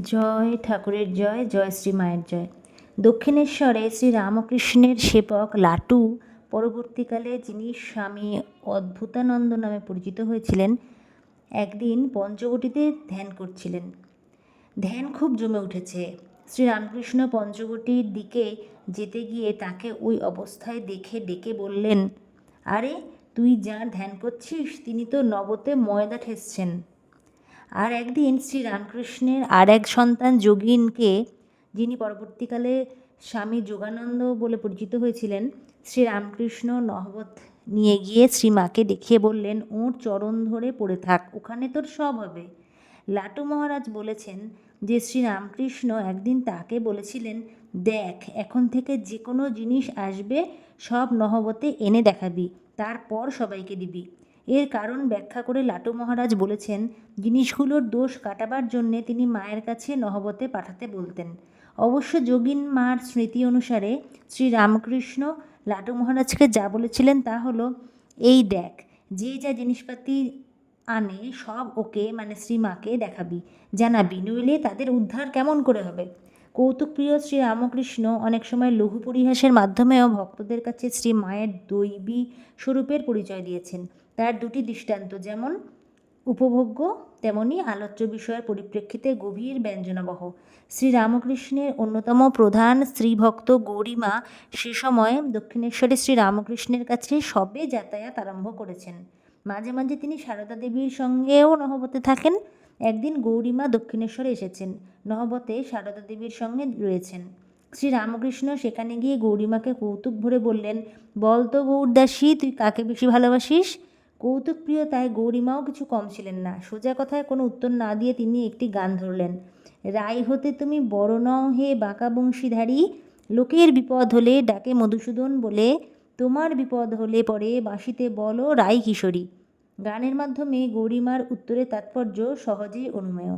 জয় ঠাকুরের জয় জয় শ্রী মায়ের জয়। দক্ষিণেশ্বরে শ্রী রামকৃষ্ণের সেবক লাটু পরবর্তীকালে যিনি স্বামী অদ্ভুতানন্দ নামে পরিচিত হয়েছিলেন, একদিন পঞ্চবটিতে ধ্যান করছিলেন। ধ্যান খুব জমে উঠেছে। শ্রী রামকৃষ্ণ পঞ্চবটির দিকে যেতে গিয়ে তাকে ওই অবস্থায় দেখে ডেকে বললেন, আরে, তুই যার ধ্যান করছিস, তিনি তো নবতে ময়দা ঠেসছেন আর একদিন শ্রী রামকৃষ্ণের আর এক সন্তান যোগিনকে, যিনি পরবর্তীকালে স্বামী যোগানন্দ বলে পরিচিত হয়েছিলেন শ্রী রামকৃষ্ণ নহবত নিয়ে গিয়ে শ্রীমাকে দেখিয়ে বললেন ওর চরণ ধরে পড়ে থাক, ওখানে তোর সব হবে। লাটু মহারাজ বলেছেন যে শ্রী রামকৃষ্ণ একদিন তাকে বলেছিলেন, দেখ, এখন থেকে যে কোনো জিনিস আসবে, সব নহবতে এনে দেখাবি, তারপর সবাইকে দিবি। এর কারণ ব্যাখ্যা করে লাটু মহারাজ বলেছেন, জিনিসগুলোর দোষ কাটাবার জন্যে তিনি মায়ের কাছে নহবতে পাঠাতে বলতেন। অবশ্য যোগিন মার স্মৃতি অনুসারে শ্রী রামকৃষ্ণ লাটু মহারাজকে যা বলেছিলেন তা হলো, এই দেখ, যে যা জিনিসপাতি আনে সব ওকে মানে শ্রীমাকে দেখাবি। জানাবি নইলে তাদের উদ্ধার কেমন করে হবে? কৌতুকপ্রিয় শ্রী রামকৃষ্ণ অনেক সময় লঘু পরিহাসের মাধ্যমেও ভক্তদের কাছে শ্রী মায়ের দৈবী স্বরূপের পরিচয় দিয়েছেন। তার দুটি দৃষ্টান্ত, যেমন উপভোগ্য, তেমনি আলোচ্য বিষয়ের পরিপ্রেক্ষিতে গভীর ব্যঞ্জনাবহ। শ্রীরামকৃষ্ণের অন্যতম প্রধান শ্রীভক্ত গৌরীমা সে সময় দক্ষিণেশ্বরে শ্রীরামকৃষ্ণের কাছে সবে যাতায়াত আরম্ভ করেছেন। মাঝে মাঝে তিনি সারদা দেবীর সঙ্গেও নহবতে থাকেন। একদিন গৌরীমা দক্ষিণেশ্বরে এসেছেন, নহবতে সারদা দেবীর সঙ্গে রয়েছেন। শ্রীরামকৃষ্ণ সেখানে গিয়ে গৌরীমাকে কৌতুক ভরে বললেন, বল তো গৌরদাসী, তুই কাকে বেশি ভালোবাসিস? কৌতুকপ্রিয় তাই গৌরীমাও কিছু কম ছিলেন না। সোজা কথায় কোনো উত্তর না দিয়ে তিনি একটি গান ধরলেন। রাই হতে তুমি বড় নও হে বাঁকা বংশীধারী, লোকের বিপদ হলে ডাকে মধুসূদন বলে, তোমার বিপদ হলে পরে বাঁশিতে বলো রাই কিশোরী। গানের মাধ্যমে গৌরীমার উত্তরের তাৎপর্য সহজেই অনুমেয়।